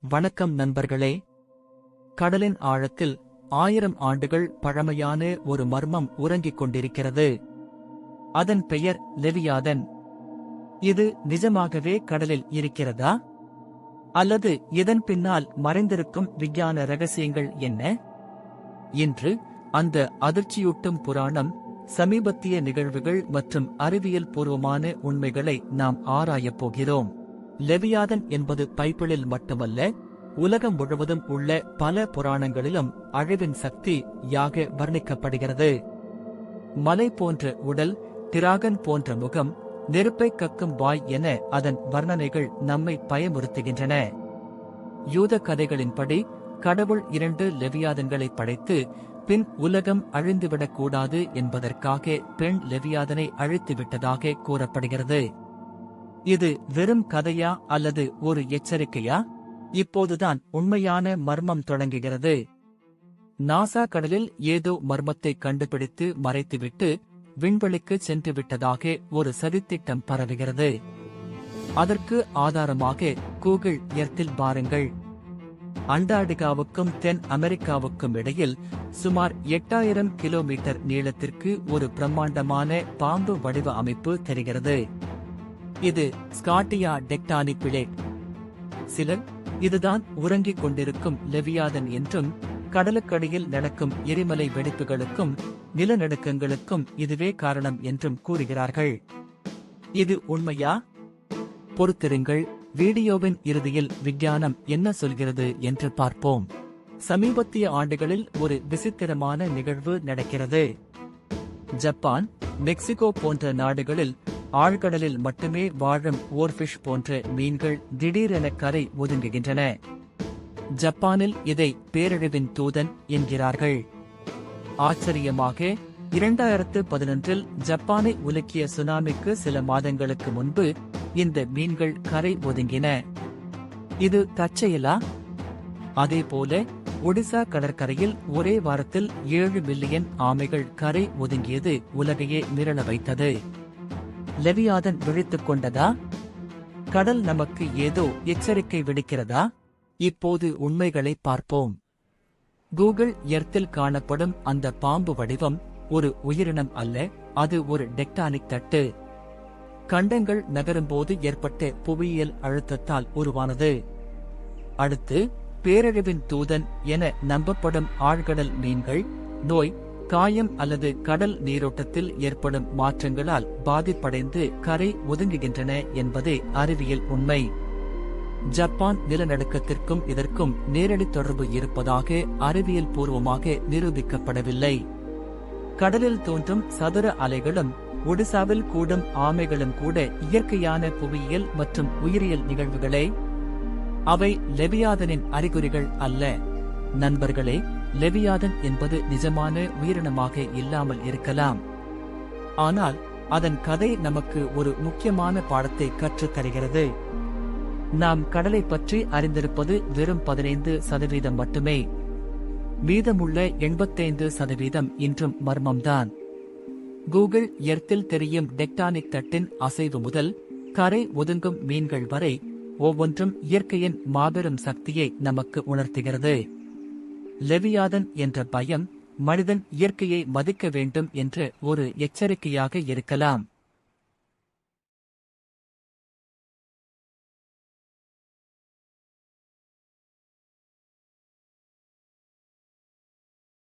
வணக்கம் நண்பர்களே. கடலின் ஆழத்தில் ஆயிரம் ஆண்டுகள் பழமையான ஒரு மர்மம் உறங்கிக் கொண்டிருக்கிறது. அதன் பெயர் லெவியாதன். இது நிஜமாகவே கடலில் இருக்கிறதா? அல்லது இதன் பின்னால் மறைந்திருக்கும் விஞ்ஞான ரகசியங்கள் என்ன? இன்று அந்த அதிர்ச்சியூட்டும் புராணம் சமீபத்திய நிகழ்வுகள் மற்றும் அறிவியல் பூர்வமான உண்மைகளை நாம் ஆராயப் போகிறோம். லெவியாதன் என்பது பைபிளில் மட்டுமல்ல உலகம் முழுவதும் உள்ள பல புராணங்களிலும் அழிவின் சக்தி யாக வர்ணிக்கப்படுகிறது. மலை போன்ற உடல் திராகன் போன்ற முகம் நெருப்பை கக்கும் வாய் என அதன் வர்ணனைகள் நம்மை பயமுறுத்துகின்றன. யூத கதைகளின்படி கடவுள் இரண்டு லெவியாதன்களை படைத்து பின் உலகம் அழிந்துவிடக்கூடாது என்பதற்காக பெண் லெவியாதனை அழித்துவிட்டதாக கூறப்படுகிறது. இது வெறும் கதையா அல்லது ஒரு எச்சரிக்கையா? இப்போதுதான் உண்மையான மர்மம் தொடங்குகிறது. நாசா கடலில் ஏதோ மர்மத்தை கண்டுபிடித்து மறைத்துவிட்டு விண்வெளிக்கு சென்று விட்டதாக ஒரு சதித்திட்டம் பரவுகிறது. அதற்கு ஆதாரமாக கூகுள் எர்த்தில் பாருங்கள். அண்டார்டிகாவுக்கும் தென் அமெரிக்காவுக்கும் இடையில் சுமார் எட்டாயிரம் கிலோமீட்டர் நீளத்திற்கு ஒரு பிரம்மாண்டமான பாம்பு வடிவ அமைப்பு தெரிகிறது. இது ஸ்காட்டியா டெக்டானிக் பிளேட் சிலர் இதுதான் உறங்கிக் கொண்டிருக்கும் லெவியாதன் என்றும் கடலுக்கடியில் நடக்கும் எரிமலை வெடிப்புகளுக்கும் நிலநடுக்கங்களுக்கும் இதுவே காரணம் என்றும் கூறுகிறார்கள். இது உண்மையா? பொறுத்திருங்கள் வீடியோவின் இறுதியில் விஞ்ஞானம் என்ன சொல்கிறது என்று பார்ப்போம். சமீபத்திய ஆண்டுகளில் ஒரு விசித்திரமான நிகழ்வு நடக்கிறது. ஜப்பான் மெக்சிகோ போன்ற நாடுகளில் ஆழ்கடலில் மட்டுமே வாழும் ஓர்ஃபிஷ் போன்ற மீன்கள் திடீரென கரை ஒதுங்குகின்றன. ஜப்பானில் இதை பேரழிவின் தூதன் என்கிறார்கள். ஆச்சரியமாக இரண்டாயிரத்து பதினொன்றில் ஜப்பானை உலுக்கிய சுனாமிக்கு சில மாதங்களுக்கு முன்பு இந்த மீன்கள் கரை ஒதுங்கின. இது தற்செயலா? அதேபோல ஒடிசா கடற்கரையில் ஒரே வாரத்தில் ஏழு மில்லியன் ஆமைகள் கரை ஒதுங்கியது உலகையே மிரள வைத்தது. லெவியாதன் விழித்துக் கொண்டதா? கடல் நமக்கு ஏதோ எச்சரிக்கை விடுக்கிறதா? இப்போது உண்மைகளை பார்ப்போம். கூகுள் எர்த்தில் காணப்படும் அந்த பாம்பு வடிவம் ஒரு உயிரினம் அல்ல அது ஒரு டெக்டானிக் தட்டு. கண்டங்கள் நகரும்போது ஏற்பட்ட புவியியல் அழுத்தத்தால் உருவானது. அடுத்து பேரழிவின் தூதன் என நம்பப்படும் ஆழ்கடல் மீன்கள் நோய் காயம் அல்லது கடல் நீரோட்டத்தில் ஏற்படும் மாற்றங்களால் பாதிப்படைந்து கரை ஒதுங்குகின்றன என்பதே அறிவியல் உண்மை. ஜப்பான் நிலநடுக்கத்திற்கும் இதற்கும் நேரடி தொடர்பு இருப்பதாக அறிவியல் பூர்வமாக நிரூபிக்கப்படவில்லை. கடலில் தோன்றும் சதுர அலைகளும் ஒடிசாவில் கூடும் ஆமைகளும் கூட இயற்கையான புவியியல் மற்றும் உயிரியல் நிகழ்வுகளே. அவை லெவியாதனின் அறிகுறிகள் அல்ல. நண்பர்களே லெவியாதன் என்பது நிஜமான உயிரினமாக இல்லாமல் இருக்கலாம். ஆனால் அதன் கதை நமக்கு ஒரு முக்கியமான பாடத்தை கற்றுத் தருகிறது நாம் கடலை பற்றி அறிந்திருப்பது வெறும் பதினைந்து சதவீதம் மட்டுமே. மீதமுள்ள எண்பத்தைந்து சதவீதம் இன்றும் மர்மம்தான். கூகுள் எர்த்தில் தெரியும் டெக்டானிக் தட்டின் அசைவு முதல் கரை ஒதுங்கும் மீன்கள் வரை ஒவ்வொன்றும் இயற்கையின் மாபெரும் சக்தியை நமக்கு உணர்த்துகிறது. லெவியாதன் என்ற பயம் மனிதன் இயற்கையை மதிக்க வேண்டும் என்ற ஒரு எச்சரிக்கையாக இருக்கலாம்.